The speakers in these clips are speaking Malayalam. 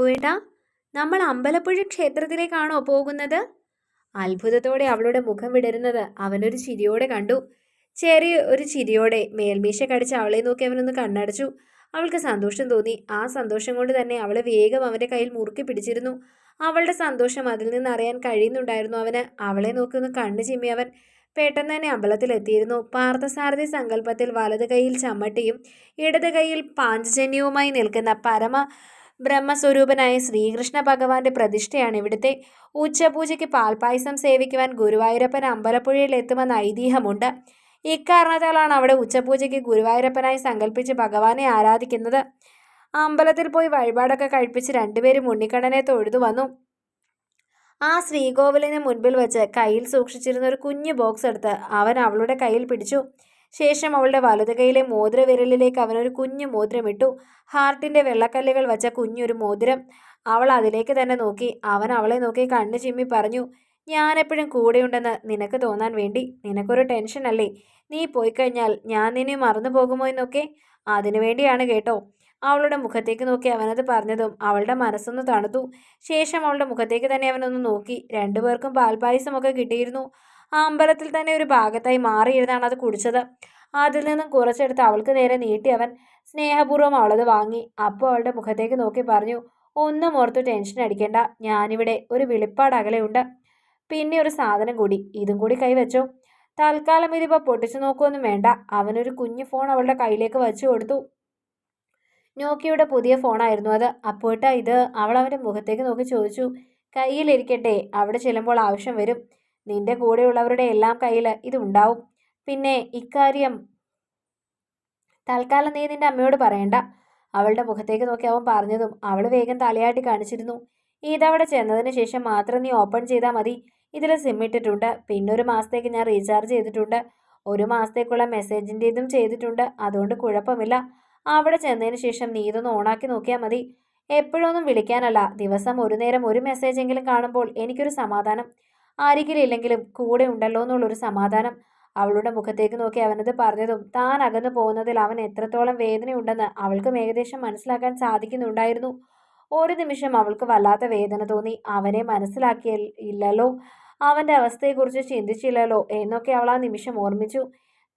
അപ്പുവേട്ടാ നമ്മൾ അമ്പലപ്പുഴ ക്ഷേത്രത്തിലേക്കാണോ പോകുന്നത്? അത്ഭുതത്തോടെ അവളുടെ മുഖം വിടരുന്നത് അവനൊരു ചിരിയോടെ കണ്ടു. ചെറിയ ഒരു ചിരിയോടെ മേൽമീശ കടിച്ച് അവളെ നോക്കി അവനൊന്ന് കണ്ണടച്ചു. അവൾക്ക് സന്തോഷം തോന്നി. ആ സന്തോഷം കൊണ്ട് തന്നെ അവളെ വേഗം അവന്റെ കയ്യിൽ മുറുക്കി പിടിച്ചിരുന്നു. അവളുടെ സന്തോഷം അതിൽ നിന്ന് അറിയാൻ കഴിയുന്നുണ്ടായിരുന്നു അവന്. അവളെ നോക്കി ഒന്ന് കണ്ണു ചിമ്മി അവൻ. പെട്ടെന്ന് തന്നെ അമ്പലത്തിലെത്തിയിരുന്നു പാർത്ഥസാരഥി സങ്കല്പത്തിൽ വലത് കൈയിൽ ചമ്മട്ടിയും ഇടത് കൈയിൽ പാഞ്ചജന്യവുമായി നിൽക്കുന്ന പരമ ബ്രഹ്മസ്വരൂപനായ ശ്രീകൃഷ്ണ ഭഗവാന്റെ പ്രതിഷ്ഠയാണ് ഇവിടുത്തെ. ഉച്ചപൂജയ്ക്ക് പാൽപായസം സേവിക്കുവാൻ ഗുരുവായൂരപ്പൻ അമ്പലപ്പുഴയിൽ എത്തുമെന്ന ഐതിഹ്യമുണ്ട്. ഇക്കാരണത്താലാണ് അവിടെ ഉച്ചപൂജയ്ക്ക് ഗുരുവായൂരപ്പനായി സങ്കല്പിച്ച് ഭഗവാനെ ആരാധിക്കുന്നത്. അമ്പലത്തിൽ പോയി വഴിപാടൊക്കെ കഴിപ്പിച്ച് രണ്ടുപേരും ഉണ്ണിക്കണ്ണനെ തൊഴുതു വന്നു. ആ ശ്രീകോവിലിന് മുൻപിൽ വെച്ച് കയ്യിൽ സൂക്ഷിച്ചിരുന്ന ഒരു കുഞ്ഞു ബോക്സ് എടുത്ത് അവൻ അവളുടെ കയ്യിൽ പിടിച്ചു. ശേഷം അവളുടെ വലതുകൈയിലെ മോതിര വിരലിലേക്ക് അവനൊരു കുഞ്ഞു മോതിരമിട്ടു ഹാർട്ടിന്റെ വെള്ളക്കല്ലുകൾ വച്ച കുഞ്ഞൊരു മോതിരം. അവൾ അതിലേക്ക് തന്നെ നോക്കി. അവൻ അവളെ നോക്കി കണ്ണു ചിമ്മി പറഞ്ഞു ഞാനെപ്പോഴും കൂടെയുണ്ടെന്ന് നിനക്ക് തോന്നാൻ വേണ്ടി. നിനക്കൊരു ടെൻഷൻ അല്ലേ? നീ പോയി കഴിഞ്ഞാൽ ഞാൻ നിന്നെ മറന്നു പോകുമോ എന്നൊക്കെ? അതിനു വേണ്ടിയാണ് കേട്ടോ. അവളുടെ മുഖത്തേക്ക് നോക്കി അവനത് പറഞ്ഞതും അവളുടെ മനസ്സൊന്ന് തണുത്തു. ശേഷം അവളുടെ മുഖത്തേക്ക് തന്നെ അവനൊന്ന് നോക്കി. രണ്ടുപേർക്കും പാൽപായസമൊക്കെ കിട്ടിയിരുന്നു. ആ അമ്പലത്തിൽ തന്നെ ഒരു ഭാഗത്തായി മാറിയിരുന്നാണ് അത് കുടിച്ചത്. അതിൽ നിന്നും കുറച്ചെടുത്ത് അവൾക്ക് നേരെ നീട്ടി അവൻ സ്നേഹപൂർവം അവളത് വാങ്ങി. അപ്പോൾ അവളുടെ മുഖത്തേക്ക് നോക്കി പറഞ്ഞു ഒന്നും ഓർത്ത് ടെൻഷൻ അടിക്കേണ്ട. ഞാനിവിടെ ഒരു വെളിപ്പാട് അകലെയുണ്ട്. പിന്നെ ഒരു സാധനം കൂടി. ഇതും കൂടി കൈവച്ചു തൽക്കാലം ഇതിപ്പോൾ പൊട്ടിച്ചു നോക്കുമൊന്നും വേണ്ട. അവനൊരു കുഞ്ഞു ഫോൺ അവളുടെ കയ്യിലേക്ക് വച്ചു കൊടുത്തു. നോക്കിയുടെ പുതിയ ഫോണായിരുന്നു അത്. അപ്പോട്ട ഇത് അവൾ അവന്റെ മുഖത്തേക്ക് നോക്കി ചോദിച്ചു കയ്യിലിരിക്കട്ടെ. അവിടെ ചെല്ലുമ്പോൾ ആവശ്യം വരും. നിന്റെ കൂടെയുള്ളവരുടെ എല്ലാം കയ്യിൽ ഇതുണ്ടാവും പിന്നെ ഇക്കാര്യം തൽക്കാലം നീ നിന്റെ അമ്മയോട് പറയണ്ട. അവളുടെ മുഖത്തേക്ക് നോക്കി അവൻ പറഞ്ഞതും അവൾ വേഗം തലയാട്ടി കാണിച്ചിരുന്നു. ഇതവിടെ ചെന്നതിന് ശേഷം മാത്രം നീ ഓപ്പൺ ചെയ്താൽ മതി. ഇതിൽ സിം ഇട്ടിട്ടുണ്ട്. പിന്നെ ഒരു മാസത്തേക്ക് ഞാൻ റീചാർജ് ചെയ്തിട്ടുണ്ട്. ഒരു മാസത്തേക്കുള്ള മെസ്സേജിന്റെതും ചെയ്തിട്ടുണ്ട്. അതുകൊണ്ട് കുഴപ്പമില്ല. അവിടെ ചെന്നതിന് ശേഷം നീ ഇതൊന്ന് ഓണാക്കി നോക്കിയാൽ മതി. എപ്പോഴൊന്നും വിളിക്കാനല്ല. ദിവസം ഒരു നേരം ഒരു മെസ്സേജെങ്കിലും കാണുമ്പോൾ എനിക്കൊരു സമാധാനം. ആരെങ്കിലും ഇല്ലെങ്കിലും കൂടെ ഉണ്ടല്ലോ എന്നുള്ളൊരു സമാധാനം അവളുടെ മുഖത്തേക്ക് നോക്കി അവനത് പറഞ്ഞതും താൻ അകന്നു പോകുന്നതിൽ അവൻ എത്രത്തോളം വേദനയുണ്ടെന്ന് അവൾക്കും ഏകദേശം മനസ്സിലാക്കാൻ സാധിക്കുന്നുണ്ടായിരുന്നു. ഒരു നിമിഷം അവൾക്ക് വല്ലാത്ത വേദന തോന്നി. അവനെ മനസ്സിലാക്കിയ ഇല്ലല്ലോ. അവന്റെ അവസ്ഥയെക്കുറിച്ച് ചിന്തിച്ചില്ലല്ലോ എന്നൊക്കെ അവൾ ആ നിമിഷം ഓർമ്മിച്ചു.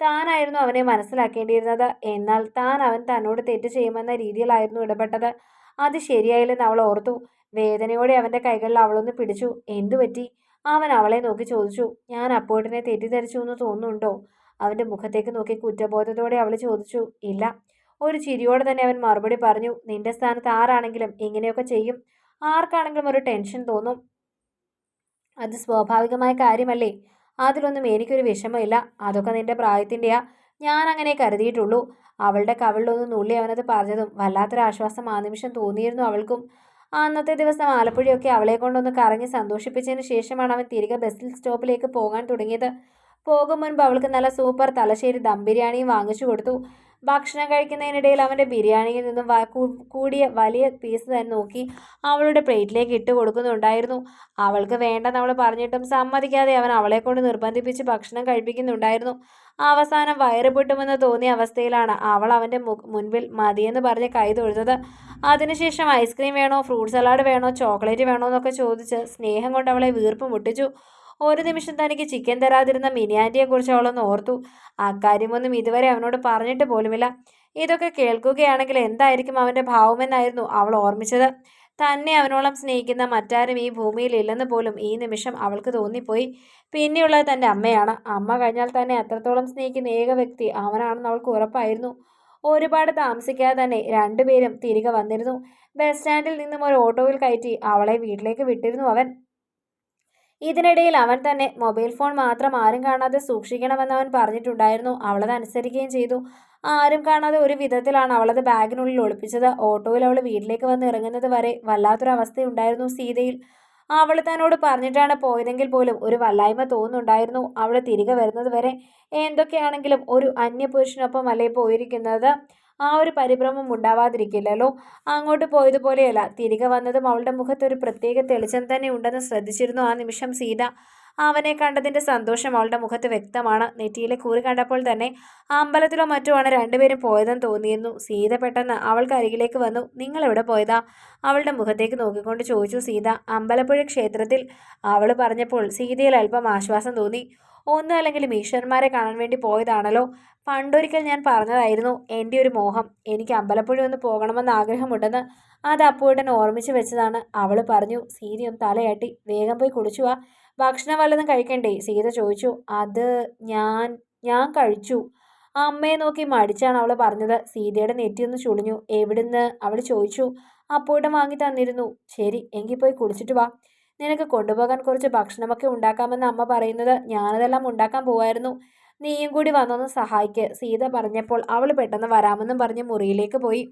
താനായിരുന്നു അവനെ മനസ്സിലാക്കേണ്ടിയിരുന്നത്. എന്നാൽ താൻ അവൻ തന്നോട് തെറ്റ് ചെയ്യുമെന്ന രീതിയിലായിരുന്നു ഇടപെട്ടത്. അത് ശരിയായില്ലെന്ന് അവൾ ഓർത്തു. വേദനയോടെ അവന്റെ കൈകളിൽ അവളൊന്ന് പിടിച്ചു. എന്തു പറ്റി അവൻ അവളെ നോക്കി ചോദിച്ചു ഞാൻ അപ്പോട്ടിനെ തെറ്റിദ്ധരിച്ചു എന്ന് തോന്നുന്നുണ്ടോ? അവന്റെ മുഖത്തേക്ക് നോക്കി കുറ്റബോധത്തോടെ അവൾ ചോദിച്ചു ഇല്ല. ഒരു ചിരിയോടെ തന്നെ അവൻ മറുപടി പറഞ്ഞു നിന്റെ സ്ഥാനത്ത് ആരാണെങ്കിലും ഇങ്ങനെയൊക്കെ ചെയ്യും. ആർക്കാണെങ്കിലും ഒരു ടെൻഷൻ തോന്നും. അത് സ്വാഭാവികമായ കാര്യമല്ലേ? അതിലൊന്നും എനിക്കൊരു വിഷമമില്ല. അതൊക്കെ നിന്റെ പ്രായത്തിന്റെയാ ഞാൻ അങ്ങനെ കരുതിയിട്ടുള്ളൂ. അവളുടെ കവിളിലൊന്ന് നുള്ളി അവനത് പറഞ്ഞതും വല്ലാത്തൊരാശ്വാസം ആ നിമിഷം തോന്നിയിരുന്നു അവൾക്കും. അന്നത്തെ ദിവസം ആലപ്പുഴയൊക്കെ അവളെ കൊണ്ടൊന്ന് കറങ്ങി സന്തോഷിപ്പിച്ചതിന് ശേഷമാണ് അവൻ തിരികെ ബസ്സിൽ സ്റ്റോപ്പിലേക്ക് പോകാൻ തുടങ്ങിയത്. പോകും മുൻപ് അവൾക്ക് നല്ല സൂപ്പർ തലശ്ശേരി ദം ബിരിയാണിയും വാങ്ങിച്ചു കൊടുത്തു. ഭക്ഷണം കഴിക്കുന്നതിനിടയിൽ അവന്റെ ബിരിയാണിയിൽ നിന്നും കൂടിയ വലിയ പീസ് തന്നെ നോക്കി അവളുടെ പ്ലേറ്റിലേക്ക് ഇട്ട് കൊടുക്കുന്നുണ്ടായിരുന്നു. അവൾക്ക് വേണ്ടെന്ന് അവൾ പറഞ്ഞിട്ടും സമ്മതിക്കാതെ അവൻ അവളെ കൊണ്ട് നിർബന്ധിപ്പിച്ച് ഭക്ഷണം കഴിപ്പിക്കുന്നുണ്ടായിരുന്നു. അവസാനം വയറ് പൊട്ടുമെന്ന് തോന്നിയ അവസ്ഥയിലാണ് അവൾ അവന്റെ മുൻപിൽ മതിയെന്ന് പറഞ്ഞ് കൈ തൊഴുതത് അതിനുശേഷം ഐസ്ക്രീം വേണോ ഫ്രൂട്ട് സലാഡ് വേണോ ചോക്ലേറ്റ് വേണോ എന്നൊക്കെ ചോദിച്ച് സ്നേഹം കൊണ്ട് അവളെ വീർപ്പ് മുട്ടിച്ചു. ഒരു നിമിഷം തനിക്ക് ചിക്കൻ തരാതിരുന്ന മിനിയാന്റിയെക്കുറിച്ച് അവളൊന്ന് ഓർത്തു. അക്കാര്യമൊന്നും ഇതുവരെ അവനോട് പറഞ്ഞിട്ട് പോലുമില്ല. ഇതൊക്കെ കേൾക്കുകയാണെങ്കിൽ എന്തായിരിക്കും അവന്റെ ഭാവമെന്നായിരുന്നു അവൾ ഓർമ്മിച്ചത്. തന്നെ അവനോളം സ്നേഹിക്കുന്ന മറ്റാരും ഈ ഭൂമിയിൽ ഇല്ലെന്ന് പോലും ഈ നിമിഷം അവൾക്ക് തോന്നിപ്പോയി. പിന്നെയുള്ളത് തന്റെ അമ്മയാണ്. അമ്മ കഴിഞ്ഞാൽ തന്നെ അത്രത്തോളം സ്നേഹിക്കുന്ന ഏക വ്യക്തി അവനാണെന്ന് അവൾക്ക് ഉറപ്പായിരുന്നു. ഒരുപാട് താമസിക്കാതെ തന്നെ രണ്ടുപേരും തിരികെ വന്നിരുന്നു. ബസ് സ്റ്റാൻഡിൽ നിന്നും ഒരു ഓട്ടോയിൽ കയറ്റി അവളെ വീട്ടിലേക്ക് വിട്ടിരുന്നു അവൻ. ഇതിനിടയിൽ അവൻ തന്നെ മൊബൈൽ ഫോൺ മാത്രം ആരും കാണാതെ സൂക്ഷിക്കണമെന്ന് അവൻ പറഞ്ഞിട്ടുണ്ടായിരുന്നു. അവളത് അനുസരിക്കുകയും ചെയ്തു. ആരും കാണാതെ ഒരു വിധത്തിലാണ് അവളത് ബാഗിനുള്ളിൽ ഒളിപ്പിച്ചത്. ഓട്ടോയിൽ അവൾ വീട്ടിലേക്ക് വന്ന് ഇറങ്ങുന്നത് വരെ വല്ലാത്തൊരവസ്ഥയുണ്ടായിരുന്നു സീതയിൽ. അവൾ തന്നോട് പറഞ്ഞിട്ടാണ് പോയതെങ്കിൽ പോലും ഒരു വല്ലായ്മ തോന്നുന്നുണ്ടായിരുന്നു. അവൾ തിരികെ വരുന്നത് വരെ എന്തൊക്കെയാണെങ്കിലും ഒരു അന്യപുരുഷനൊപ്പം അല്ലേ പോയിരിക്കുന്നത്. ആ ഒരു പരിഭ്രമം ഉണ്ടാവാതിരിക്കില്ലല്ലോ. അങ്ങോട്ട് പോയതുപോലെയല്ല. തിരികെ വന്നതും അവളുടെ മുഖത്ത് ഒരു പ്രത്യേക തെളിച്ചം തന്നെ ഉണ്ടെന്ന് ശ്രദ്ധിച്ചിരുന്നു ആ നിമിഷം സീത. അവനെ കണ്ടതിന്റെ സന്തോഷം അവളുടെ മുഖത്ത് വ്യക്തമാണ്. നെറ്റിയിലെ കുറി കണ്ടപ്പോൾ തന്നെ അമ്പലത്തിലോ മറ്റോ ആണ് രണ്ടുപേരും പോയതെന്ന് തോന്നിയിരുന്നു. സീത പെട്ടെന്ന് അവൾക്ക് അരികിലേക്ക് വന്നു. നിങ്ങൾ എവിടെ പോയതാ? അവളുടെ മുഖത്തേക്ക് നോക്കിക്കൊണ്ട് ചോദിച്ചു സീത. അമ്പലപ്പുഴ ക്ഷേത്രത്തിൽ അവൾ പറഞ്ഞപ്പോൾ സീതയിൽ അല്പം ആശ്വാസം തോന്നി. ഒന്നും അല്ലെങ്കിലും ഈശ്വരന്മാരെ കാണാൻ വേണ്ടി പോയതാണല്ലോ. പണ്ടൊരിക്കൽ ഞാൻ പറഞ്ഞതായിരുന്നു എന്റെ ഒരു മോഹം എനിക്ക് അമ്പലപ്പുഴ ഒന്ന് പോകണമെന്ന് ആഗ്രഹമുണ്ടെന്ന്. അത് അപ്പൂട്ടൻ ഓർമ്മിച്ച് വെച്ചതാണ്. അവൾ പറഞ്ഞു സീതയും തലയാട്ടി വേഗം പോയി കുളിച്ചു വാ. ഭക്ഷണം വല്ലതും കഴിക്കണ്ടേ? സീത ചോദിച്ചു അത് ഞാൻ ഞാൻ കഴിച്ചു. അമ്മയെ നോക്കി മടിച്ചാണ് അവൾ പറഞ്ഞത്. സീതയുടെ നെറ്റിയൊന്ന് ചുളിഞ്ഞു. എവിടുന്ന്? അവൾ ചോദിച്ചു. അപ്പൂട്ടൻ വാങ്ങി തന്നിരുന്നു. ശരി എങ്കിൽ പോയി കുളിച്ചിട്ട് വാ. നിനക്ക് കൊണ്ടുപോകാൻ കുറച്ച് ഭക്ഷണമൊക്കെ ഉണ്ടാക്കാമെന്ന് അമ്മ പറയുന്നത് ഞാനതെല്ലാം ഉണ്ടാക്കാൻ പോവായിരുന്നു. നീയും കൂടി വന്നൊന്ന് സഹായിക്ക്. സീത പറഞ്ഞപ്പോൾ അവൾ പെട്ടെന്ന് വരാമെന്നും പറഞ്ഞ് മുറിയിലേക്ക് പോയി.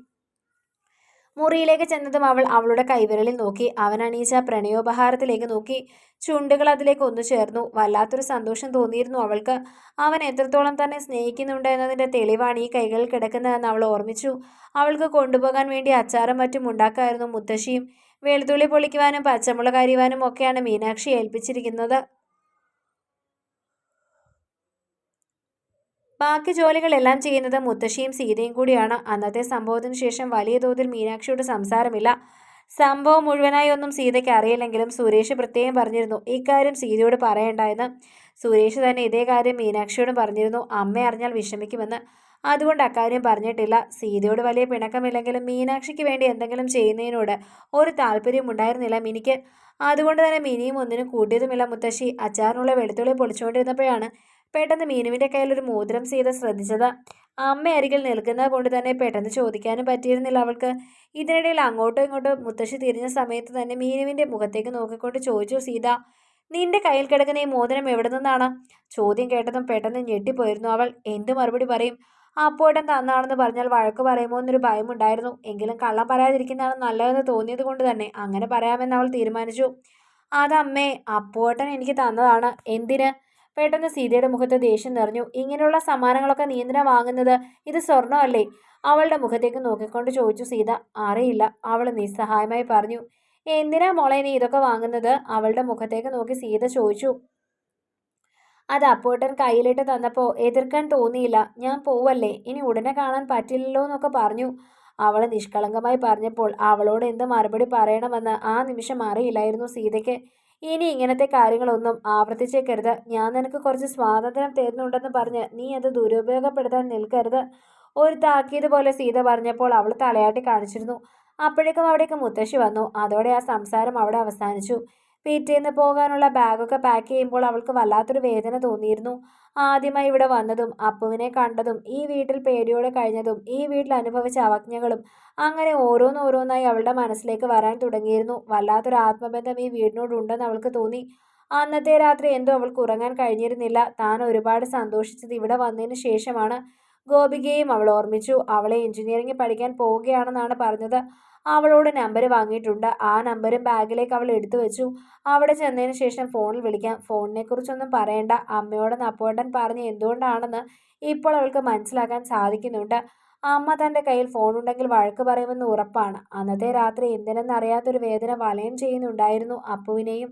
മുറിയിലേക്ക് ചെന്നതും അവൾ അവളുടെ കൈവിരലിൽ നോക്കി. അവൻ അണീച്ച പ്രണയോപഹാരത്തിലേക്ക് നോക്കി. ചുണ്ടുകൾ അതിലേക്ക് ഒന്നു ചേർന്നു. വല്ലാത്തൊരു സന്തോഷം തോന്നിയിരുന്നു അവൾക്ക്. അവൻ എത്രത്തോളം തന്നെ സ്നേഹിക്കുന്നുണ്ട് എന്നതിന്റെ തെളിവാണ് ഈ കൈകളിൽ കിടക്കുന്നതെന്ന് അവൾ ഓർമ്മിച്ചു. അവൾക്ക് കൊണ്ടുപോകാൻ വേണ്ടി അച്ചാറും മറ്റും ഉണ്ടാക്കായിരുന്നു മുത്തശ്ശിയും. വെളുത്തുള്ളി പൊളിക്കുവാനും പച്ചമുളക് അരിയുവാനും ഒക്കെയാണ് മീനാക്ഷി ഏൽപ്പിച്ചിരിക്കുന്നത്. ബാക്കി ജോലികളെല്ലാം ചെയ്യുന്നത് മുത്തശ്ശിയും സീതയും കൂടിയാണ്. അന്നത്തെ സംഭവത്തിന് ശേഷം വലിയ തോതിൽ മീനാക്ഷിയോട് സംസാരമില്ല. സംഭവം മുഴുവനായി ഒന്നും സീതയ്ക്ക് അറിയില്ലെങ്കിലും സുരേഷ് പ്രത്യേകം പറഞ്ഞിരുന്നു. ഇക്കാര്യം സീതയോട് പറയണ്ട എന്ന് സുരേഷ് തന്നെ ഇതേ കാര്യം മീനാക്ഷിയോടും പറഞ്ഞിരുന്നു. അമ്മ അറിഞ്ഞാൽ വിഷമിക്കുമെന്ന്. അതുകൊണ്ട് അക്കാര്യം പറഞ്ഞിട്ടില്ല. സീതയോട് വലിയ പിണക്കമില്ലെങ്കിലും മീനാക്ഷിക്ക് വേണ്ടി എന്തെങ്കിലും ചെയ്യുന്നതിനോട് ഒരു താല്പര്യം ഉണ്ടായിരുന്നില്ല മിനിക്ക്. അതുകൊണ്ട് തന്നെ മിനിയും ഒന്നിനും കൂട്ടിയതുമില്ല മുത്തശ്ശി. അച്ചാറിനുള്ള വെളുത്തുള്ളി പൊളിച്ചുകൊണ്ടിരുന്നപ്പോഴാണ് പെട്ടെന്ന് മീനുവിന്റെ കയ്യിലൊരു മോതിരം സീത ശ്രദ്ധിച്ചത്. അമ്മ അരികിൽ നിൽക്കുന്നത് കൊണ്ട് തന്നെ പെട്ടെന്ന് ചോദിക്കാനും പറ്റിയിരുന്നില്ല അവൾക്ക്. ഇതിനിടയിൽ അങ്ങോട്ടും ഇങ്ങോട്ടും മുത്തശ്ശി തിരിഞ്ഞ സമയത്ത് തന്നെ മീനുവിന്റെ മുഖത്തേക്ക് നോക്കിക്കൊണ്ട് ചോദിച്ചു സീത നിന്റെ കയ്യിൽ കിടക്കുന്ന ഈ മോതിരം എവിടെ നിന്നാണ്? ചോദ്യം കേട്ടതും പെട്ടെന്ന് ഞെട്ടിപ്പോയിരുന്നു അവൾ. എന്ത് മറുപടി പറയും? അപ്പോട്ടൻ തന്നാണെന്ന് പറഞ്ഞാൽ വഴക്ക് പറയുമോ എന്നൊരു ഭയമുണ്ടായിരുന്നു എങ്കിലും കള്ളം പറയാതിരിക്കുന്നതാണ് നല്ലതെന്ന് തോന്നിയത് കൊണ്ട് തന്നെ അങ്ങനെ പറയാമെന്ന് അവൾ തീരുമാനിച്ചു. അതമ്മേ അപ്പോട്ടൻ എനിക്ക് തന്നതാണ്. എന്തിന്? പെട്ടെന്ന് സീതയുടെ മുഖത്ത് ദേഷ്യം നിറഞ്ഞു. ഇങ്ങനെയുള്ള സമ്മാനങ്ങളൊക്കെ നിയന്ത്രണം വാങ്ങുന്നത്? ഇത് സ്വർണമല്ലേ? അവളുടെ മുഖത്തേക്ക് നോക്കിക്കൊണ്ട് ചോദിച്ചു സീത. അറിയില്ല അവൾ നിസ്സഹായമായി പറഞ്ഞു. എന്തിനാ മോളെ നീ ഇതൊക്കെ വാങ്ങുന്നത്? അവളുടെ മുഖത്തേക്ക് നോക്കി സീത ചോദിച്ചു. അത് അപ്പോട്ടൻ കയ്യിലിട്ട് തന്നപ്പോൾ എതിർക്കാൻ തോന്നിയില്ല. ഞാൻ പോവല്ലേ? ഇനി ഉടനെ കാണാൻ പറ്റില്ലല്ലോ എന്നൊക്കെ പറഞ്ഞു. അവൾ നിഷ്കളങ്കമായി പറഞ്ഞപ്പോൾ അവളോട് എന്ത് മറുപടി പറയണമെന്ന് ആ നിമിഷം അറിയില്ലായിരുന്നു സീതയ്ക്ക്. ഇനി ഇങ്ങനത്തെ കാര്യങ്ങളൊന്നും ആവർത്തിച്ചേക്കരുത്. ഞാൻ നിനക്ക് കുറച്ച് സ്വാതന്ത്ര്യം തരുന്നുണ്ടെന്ന് പറഞ്ഞ് നീ അത് ദുരുപയോഗപ്പെടുത്താൻ നിൽക്കരുത്. ഒരു താക്കീത് പോലെ സീത പറഞ്ഞപ്പോൾ അവൾ തലയാട്ടി കാണിച്ചിരുന്നു. അപ്പോഴേക്കും അവിടേക്ക് മുത്തശ്ശി വന്നു. അതോടെ ആ സംസാരം അവിടെ അവസാനിച്ചു. പിറ്റേന്ന് പോകാനുള്ള ബാഗൊക്കെ പാക്ക് ചെയ്യുമ്പോൾ അവൾക്ക് വല്ലാത്തൊരു വേദന തോന്നിയിരുന്നു. ആദ്യമായി ഇവിടെ വന്നതും അപ്പുവിനെ കണ്ടതും ഈ വീട്ടിൽ പേടിയോടെ കഴിഞ്ഞതും ഈ വീട്ടിൽ അനുഭവിച്ച അവജ്ഞകളും അങ്ങനെ ഓരോന്നോരോന്നായി അവളുടെ മനസ്സിലേക്ക് വരാൻ തുടങ്ങിയിരുന്നു. വല്ലാത്തൊരു ആത്മബന്ധം ഈ വീടിനോടുണ്ടെന്ന് അവൾക്ക് തോന്നി. അന്നത്തെ രാത്രി എന്തോ അവൾക്ക് ഉറങ്ങാൻ കഴിഞ്ഞിരുന്നില്ല. താൻ ഒരുപാട് സന്തോഷിച്ചത് ഇവിടെ വന്നതിന് ശേഷമാണ്. ഗോപികയും അവൾ ഓർമ്മിച്ചു. അവളെ എഞ്ചിനീയറിംഗ് പഠിക്കാൻ പോവുകയാണെന്നാണ് പറഞ്ഞത്. അവളോട് നമ്പർ വാങ്ങിയിട്ടുണ്ട്. ആ നമ്പരും ബാഗിലേക്ക് അവൾ എടുത്തു വെച്ചു. അവിടെ ചെന്നതിന് ശേഷം ഫോണിൽ വിളിക്കാം. ഫോണിനെ കുറിച്ചൊന്നും പറയണ്ട. അമ്മയോട് നപ്പോട്ടൻ പറഞ്ഞ് എന്തുകൊണ്ടാണെന്ന് ഇപ്പോൾ അവൾക്ക് മനസ്സിലാക്കാൻ സാധിക്കുന്നുണ്ട്. അമ്മ തന്റെ കയ്യിൽ ഫോണുണ്ടെങ്കിൽ വഴക്ക് പറയുമെന്ന് ഉറപ്പാണ്. അന്നത്തെ രാത്രി എന്തിനെന്നറിയാത്തൊരു വേദന വലയം ചെയ്യുന്നുണ്ടായിരുന്നു അപ്പുവിനെയും.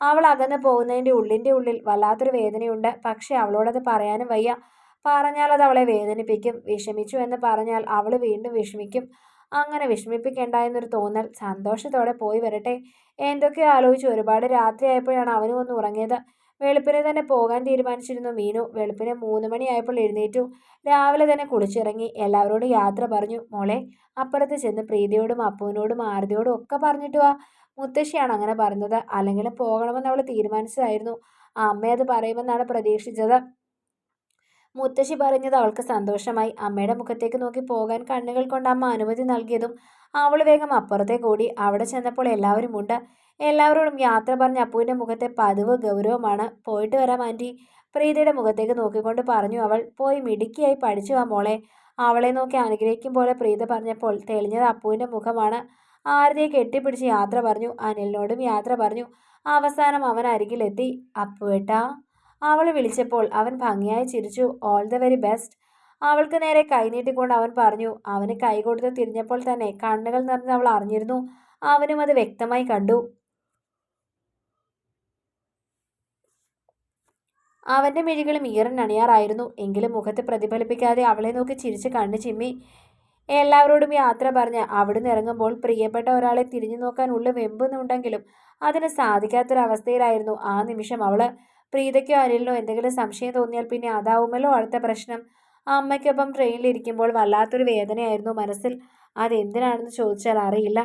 അവൾ അകന്ന് പോകുന്നതിന്റെ ഉള്ളിന്റെ ഉള്ളിൽ വല്ലാത്തൊരു വേദനയുണ്ട്. പക്ഷേ അവളോടത് പറയാനും വയ്യ. പറഞ്ഞാൽ അത് അവളെ വേദനിപ്പിക്കും. വിഷമിച്ചു എന്ന് പറഞ്ഞാൽ അവൾ വീണ്ടും വിഷമിക്കും. അങ്ങനെ വിഷമിപ്പിക്കേണ്ട എന്നൊരു തോന്നൽ സന്തോഷത്തോടെ പോയി വരട്ടെ. എന്തൊക്കെയോ ആലോചിച്ച് ഒരുപാട് രാത്രിയായപ്പോഴാണ് അവനും ഒന്ന് ഉറങ്ങിയത്. വെളുപ്പിനെ തന്നെ പോകാൻ തീരുമാനിച്ചിരുന്നു മീനു. വെളുപ്പിനെ മൂന്ന് മണിയായപ്പോൾ എഴുന്നേറ്റു. രാവിലെ തന്നെ കുളിച്ചിറങ്ങി. എല്ലാവരോടും യാത്ര പറഞ്ഞു. മോളെ അപ്പുറത്ത് ചെന്ന് പ്രീതിയോടും അപ്പുവിനോടും ആരതിയോടും ഒക്കെ പറഞ്ഞിട്ട് വാ. മുത്തശ്ശിയാണ് അങ്ങനെ പറഞ്ഞത്. അല്ലെങ്കിലും പോകണമെന്ന് അവൾ തീരുമാനിച്ചതായിരുന്നു. അമ്മ അത് പറയുമെന്നാണ് പ്രതീക്ഷിച്ചത്. മുത്തശ്ശി പറഞ്ഞത് അവൾക്ക് സന്തോഷമായി. അമ്മയുടെ മുഖത്തേക്ക് നോക്കി പോകാൻ കണ്ണുകൾ കൊണ്ട് അമ്മ അനുമതി നൽകിയതും അവൾ വേഗം അപ്പുറത്തേക്ക് ഓടി അവിടെ ചെന്നപ്പോൾ എല്ലാവരും ഉണ്ട്. എല്ലാവരോടും യാത്ര പറഞ്ഞ അപ്പുവിന്റെ മുഖത്തെ പതിവ് ഗൗരവമാണ്. പോയിട്ട് വരാം ആന്റി. പ്രീതിയുടെ മുഖത്തേക്ക് നോക്കിക്കൊണ്ട് പറഞ്ഞു അവൾ. പോയി മിടുക്കിയായി പഠിച്ചു ആ മോളെ. അവളെ നോക്കി അനുഗ്രഹിക്കും പോലെ പ്രീത പറഞ്ഞപ്പോൾ തെളിഞ്ഞത് അപ്പുവിന്റെ മുഖമാണ്. ആരതിയെ കെട്ടിപ്പിടിച്ച് യാത്ര പറഞ്ഞു. അനിലിനോടും യാത്ര പറഞ്ഞു. അവസാനം അവൻ അരികിലെത്തി. അപ്പുവേട്ടാ അവൾ വിളിച്ചപ്പോൾ അവൻ ഭംഗിയായി ചിരിച്ചു ഓൾ ദ വെരി ബെസ്റ്റ് അവൾക്ക് നേരെ കൈനീട്ടിക്കൊണ്ട് അവൻ പറഞ്ഞു അവന് കൈ കൊടുത്ത് തിരിഞ്ഞപ്പോൾ തന്നെ കണ്ണുകൾ നിറഞ്ഞ് അവൾ അറിഞ്ഞിരുന്നു. അവനും അത് വ്യക്തമായി കണ്ടു. അവന്റെ മിഴികളും ഈറനണിയാറായിരുന്നു എങ്കിലും മുഖത്ത് പ്രതിഫലിപ്പിക്കാതെ അവളെ നോക്കി ചിരിച്ച് കണ്ണു ചിമ്മി. എല്ലാവരോടും യാത്ര പറഞ്ഞ് അവിടുന്ന് ഇറങ്ങുമ്പോൾ പ്രിയപ്പെട്ട ഒരാളെ തിരിഞ്ഞു നോക്കാൻ ഉള്ളു വെമ്പുന്നുണ്ടെങ്കിലും അതിന് സാധിക്കാത്തൊരവസ്ഥയിലായിരുന്നു ആ നിമിഷം അവൾ. പ്രീതയ്ക്കോ അനിലിനോ എന്തെങ്കിലും സംശയം തോന്നിയാൽ പിന്നെ അതാവുമല്ലോ അടുത്ത പ്രശ്നം. അമ്മയ്ക്കൊപ്പം ട്രെയിനിലിരിക്കുമ്പോൾ വല്ലാത്തൊരു വേദനയായിരുന്നു മനസ്സിൽ. അതെന്തിനാണെന്ന് ചോദിച്ചാൽ അറിയില്ല.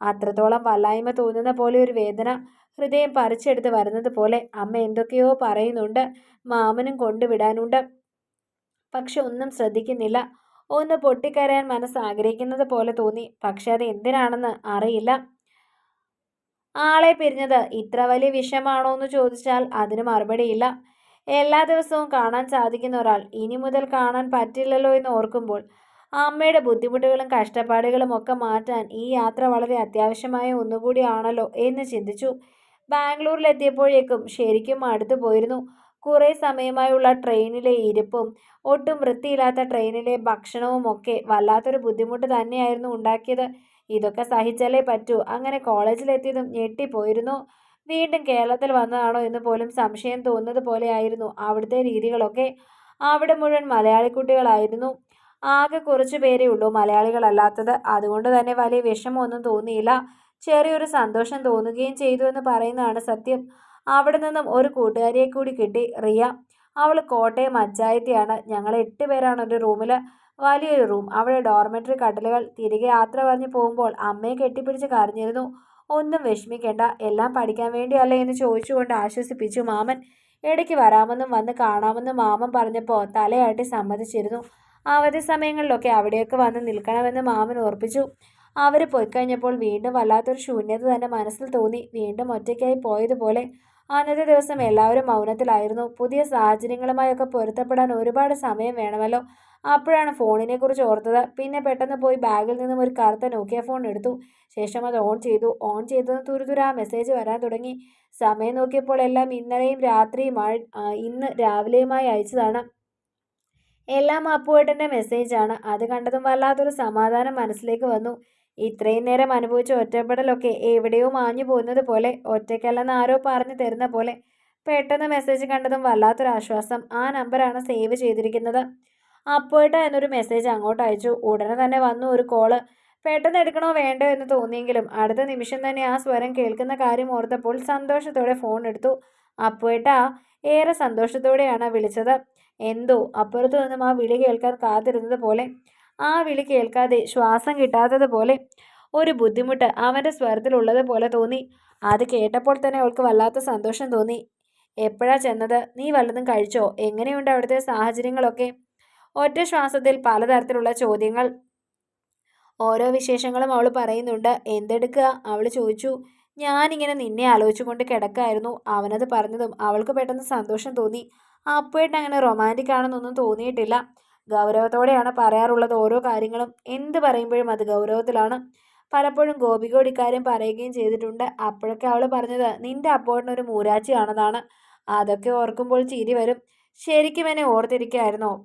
അത്രത്തോളം വല്ലായ്മ തോന്നുന്ന പോലെ ഒരു വേദന ഹൃദയം പറിച്ചെടുത്ത് വരുന്നത് പോലെ അമ്മ എന്തൊക്കെയോ പറയുന്നുണ്ട്. മാമനും കൊണ്ടുവിടാനുണ്ട് പക്ഷെ ഒന്നും ശ്രദ്ധിക്കുന്നില്ല. ഒന്ന് പൊട്ടിക്കരയാൻ മനസ്സ് ആഗ്രഹിക്കുന്നത് പോലെ തോന്നി. പക്ഷെ അത് എന്തിനാണെന്ന് അറിയില്ല. ആളെ പിരിഞ്ഞത് ഇത്ര വലിയ വിഷമാണോ എന്ന് ചോദിച്ചാൽ അതിന് മറുപടിയില്ല. എല്ലാ ദിവസവും കാണാൻ സാധിക്കുന്ന ഒരാൾ ഇനി മുതൽ കാണാൻ പറ്റില്ലല്ലോ എന്ന് ഓർക്കുമ്പോൾ അമ്മയുടെ ബുദ്ധിമുട്ടുകളും കഷ്ടപ്പാടുകളും ഒക്കെ മാറ്റാൻ ഈ യാത്ര വളരെ അത്യാവശ്യമായ ഒന്നുകൂടിയാണല്ലോ എന്ന് ചിന്തിച്ചു. ബാംഗ്ലൂരിലെത്തിയപ്പോഴേക്കും ശരിക്കും അടുത്തു പോയിരുന്നു. കുറേ സമയമായുള്ള ട്രെയിനിലെ ഇരിപ്പും ഒട്ടും വൃത്തിയില്ലാത്ത ട്രെയിനിലെ ഭക്ഷണവും ഒക്കെ വല്ലാത്തൊരു ബുദ്ധിമുട്ട് തന്നെയായിരുന്നു ഉണ്ടാക്കിയത്. ഇതൊക്കെ സഹിച്ചാലേ പറ്റൂ. അങ്ങനെ കോളേജിലെത്തിയതും ഞെട്ടിപ്പോയിരുന്നു. വീണ്ടും കേരളത്തിൽ വന്നതാണോ എന്ന് പോലും സംശയം തോന്നുന്നത് പോലെയായിരുന്നു അവിടുത്തെ രീതികളൊക്കെ. അവിടെ മുഴുവൻ മലയാളി കുട്ടികളായിരുന്നു ആകെ കുറച്ചു പേരേ ഉള്ളൂ മലയാളികളല്ലാത്തത്. അതുകൊണ്ട് തന്നെ വലിയ വിഷമമൊന്നും തോന്നിയില്ല. ചെറിയൊരു സന്തോഷം തോന്നുകയും ചെയ്തു എന്ന് പറയുന്നതാണ് സത്യം. അവിടെ നിന്നും ഒരു കൂട്ടുകാരിയെ കൂടി കിട്ടി റിയ. അവൾ കോട്ടയം അഞ്ചായത്തിയാണ് ഞങ്ങൾ എട്ട് പേരാണ് ഒരു റൂമിൽ വലിയൊരു റൂം അവിടെ ഡോർമെറ്ററി കട്ടിലുകൾ തിരികെ യാത്ര പറഞ്ഞു പോകുമ്പോൾ അമ്മയെ കെട്ടിപ്പിടിച്ച് കരഞ്ഞിരുന്നു. ഒന്നും വിഷമിക്കേണ്ട. എല്ലാം പഠിക്കാൻ വേണ്ടിയല്ലേ എന്ന് ചോദിച്ചുകൊണ്ട് ആശ്വസിപ്പിച്ചു മാമൻ. ഇടയ്ക്ക് വരാമെന്നും വന്ന് കാണാമെന്നും മാമൻ പറഞ്ഞപ്പോൾ തലയാട്ടി സമ്മതിച്ചിരുന്നു. അവധി സമയങ്ങളിലൊക്കെ അവിടെയൊക്കെ വന്ന് നിൽക്കണമെന്ന് മാമൻ ഓർപ്പിച്ചു അവർ പോയി കഴിഞ്ഞപ്പോൾ വീണ്ടും വല്ലാത്തൊരു ശൂന്യത തന്നെ മനസ്സിൽ തോന്നി. വീണ്ടും ഒറ്റയ്ക്കായി പോയതുപോലെ അന്നത്തെ ദിവസം എല്ലാവരും മൗനത്തിലായിരുന്നു. പുതിയ സാഹചര്യങ്ങളുമായൊക്കെ പൊരുത്തപ്പെടാൻ ഒരുപാട് സമയം വേണമല്ലോ. അപ്പോഴാണ് ഫോണിനെ കുറിച്ച് ഓർത്തത്. പിന്നെ പെട്ടെന്ന് പോയി ബാഗിൽ നിന്നും ഒരു കറുത്ത നോക്കിയ ഫോൺ എടുത്തു. ശേഷം അത് ഓൺ ചെയ്തു. ഓൺ ചെയ്തത് തുരുതുര മെസ്സേജ് വരാൻ തുടങ്ങി. സമയം നോക്കിയപ്പോൾ എല്ലാം ഇന്നലെയും രാത്രിയുമായി ഇന്ന് രാവിലെയുമായി അയച്ചതാണ്. എല്ലാം അപ്പുവേട്ടന്റെ മെസ്സേജാണ്. അത് കണ്ടതും വല്ലാത്തൊരു സമാധാനം മനസ്സിലേക്ക് വന്നു. ഇത്രയും നേരം അനുഭവിച്ച ഒറ്റപ്പെടലൊക്കെ എവിടെയോ മാഞ്ഞു പോകുന്നത് പോലെ ഒറ്റയ്ക്കല്ലെന്ന് ആരോ പറഞ്ഞു തരുന്ന പോലെ പെട്ടെന്ന് മെസ്സേജ് കണ്ടതും വല്ലാത്തൊരു ആശ്വാസം ആ നമ്പറാണ് സേവ് ചെയ്തിരിക്കുന്നത്. അപ്പോയിട്ട എന്നൊരു മെസ്സേജ് അങ്ങോട്ട് അയച്ചു. ഉടനെ തന്നെ വന്നു ഒരു കോൾ പെട്ടെന്ന് എടുക്കണോ വേണ്ടോ എന്ന് തോന്നിയെങ്കിലും അടുത്ത നിമിഷം തന്നെ ആ സ്വരം കേൾക്കുന്ന കാര്യം ഓർത്തപ്പോൾ സന്തോഷത്തോടെ ഫോൺ എടുത്തു. അപ്പോയിട്ട ഏറെ സന്തോഷത്തോടെയാണ് വിളിച്ചത്. എന്തോ? അപ്പുറത്തു നിന്നും ആ വിളി കേൾക്കാൻ കാത്തിരുന്നത് പോലെ. ആ വിളി കേൾക്കാതെ ശ്വാസം കിട്ടാത്തതുപോലെ ഒരു ബുദ്ധിമുട്ട് അവന്റെ സ്വരത്തിലുള്ളത് പോലെ തോന്നി. അത് കേട്ടപ്പോൾ തന്നെ അവൾക്ക് വല്ലാത്ത സന്തോഷം തോന്നി. എപ്പോഴാ ചെന്നത്? നീ വല്ലതും കഴിച്ചോ? എങ്ങനെയുണ്ട് അവിടുത്തെ സാഹചര്യങ്ങളൊക്കെ? ഒറ്റ ശ്വാസത്തിൽ പലതരത്തിലുള്ള ചോദ്യങ്ങൾ. ഓരോ വിശേഷങ്ങളും അവൾ പറയുന്നുണ്ട്. എന്തെടുക്കുക? അവൾ ചോദിച്ചു. ഞാനിങ്ങനെ നിന്നെ ആലോചിച്ചുകൊണ്ട് കിടക്കായിരുന്നു. അവനത് പറഞ്ഞതും അവൾക്ക് പെട്ടെന്ന് സന്തോഷം തോന്നി. അപ്പോയിട്ട് അങ്ങനെ റൊമാന്റിക് ആണെന്നൊന്നും തോന്നിയിട്ടില്ല. ഗൗരവത്തോടെയാണ് പറയാറുള്ളത് ഓരോ കാര്യങ്ങളും. എന്ത് പറയുമ്പോഴും അത് ഗൗരവത്തിലാണ്. പലപ്പോഴും ഗോപികയോട് ഇക്കാര്യം പറയുകയും ചെയ്തിട്ടുണ്ട്. അപ്പോഴൊക്കെ അവൾ പറഞ്ഞത് നിന്റെ അപ്പോഴിനൊരു മൂരാച്ചിയാണെന്നാണ് അതൊക്കെ ഓർക്കുമ്പോൾ ചിരി വരും. ശരിക്കും എന്നെ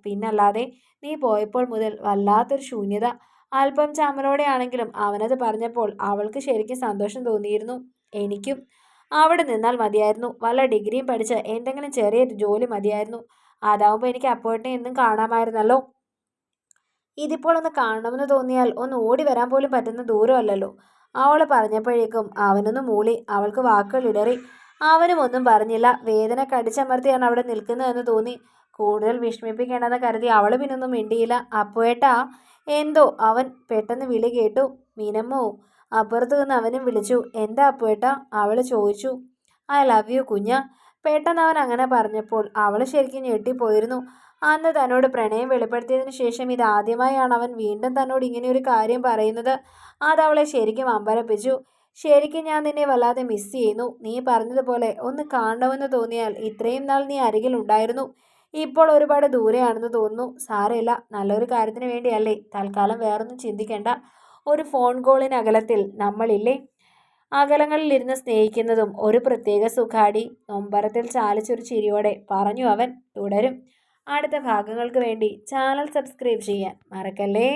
പിന്നല്ലാതെ നീ പോയപ്പോൾ മുതൽ വല്ലാത്തൊരു ശൂന്യത. അല്പം ചമലോടെയാണെങ്കിലും അവനത് പറഞ്ഞപ്പോൾ അവൾക്ക് ശരിക്കും സന്തോഷം തോന്നിയിരുന്നു. എനിക്കും അവിടെ നിന്നാൽ മതിയായിരുന്നു. വല്ല ഡിഗ്രിയും പഠിച്ച് എന്തെങ്കിലും ചെറിയൊരു ജോലി മതിയായിരുന്നു. അതാവുമ്പോൾ എനിക്ക് അപ്പോഴത്തെ എന്നും കാണാമായിരുന്നല്ലോ. ഇതിപ്പോൾ ഒന്ന് കാണണമെന്ന് തോന്നിയാൽ ഒന്ന് ഓടി വരാൻ പോലും പറ്റുന്ന ദൂരമല്ലല്ലോ. അവൾ പറഞ്ഞപ്പോഴേക്കും അവനൊന്ന് മൂളി. അവൾക്ക് വാക്കുകൾ ഇടറി അവനും ഒന്നും പറഞ്ഞില്ല. വേദന കടിച്ചമർത്തിയാണ് അവിടെ നിൽക്കുന്നതെന്ന് തോന്നി. കൂടുതൽ വിഷമിപ്പിക്കേണ്ടെന്ന് കരുതി അവൾ പിന്നൊന്നും മിണ്ടിയില്ല. അപ്പോയേട്ടാ എന്തോ? അവൻ പെട്ടെന്ന് വിളി കേട്ടു. മീനമ്മോ അപ്പുറത്ത് നിന്ന് അവനും വിളിച്ചു. എന്താ അപ്പോയേട്ടാ? അവൾ ചോദിച്ചു. ഐ ലവ് യു കുഞ്ഞ. പെട്ടെന്ന് അവൻ അങ്ങനെ പറഞ്ഞപ്പോൾ അവൾ ശരിക്കും ഞെട്ടിപ്പോയിരുന്നു. അന്ന് തന്നോട് പ്രണയം വെളിപ്പെടുത്തിയതിന് ശേഷം ഇതാദ്യമായാണ് അവൻ വീണ്ടും തന്നോട് ഇങ്ങനെ ഒരു കാര്യം പറയുന്നത്. അതവളെ ശരിക്കും അമ്പരപ്പിച്ചു. ശരിക്കും ഞാൻ നിന്നെ വല്ലാതെ മിസ് ചെയ്യുന്നു. നീ പറഞ്ഞതുപോലെ ഒന്ന് കാണണമെന്ന് തോന്നിയാൽ ഇത്രയും നാൾ നീ അരികിൽ ഉണ്ടായിരുന്നു. ഇപ്പോൾ ഒരുപാട് ദൂരെയാണെന്ന് തോന്നുന്നു. സാരമില്ല. നല്ലൊരു കാര്യത്തിന് വേണ്ടിയല്ലേ. തൽക്കാലം വേറൊന്നും ചിന്തിക്കേണ്ട. ഒരു ഫോൺ കോളിന് അകലത്തിൽ നമ്മളില്ലേ? അകലങ്ങളിലിരുന്ന് സ്നേഹിക്കുന്നതും ഒരു പ്രത്യേക സുഖാടി. നൊമ്പരത്തിൽ ചാലിച്ചൊരു ചിരിയോടെ പറഞ്ഞു അവൻ തുടരും. അടുത്ത ഭാഗങ്ങൾക്ക് വേണ്ടി ചാനൽ സബ്സ്ക്രൈബ് ചെയ്യാൻ മറക്കല്ലേ?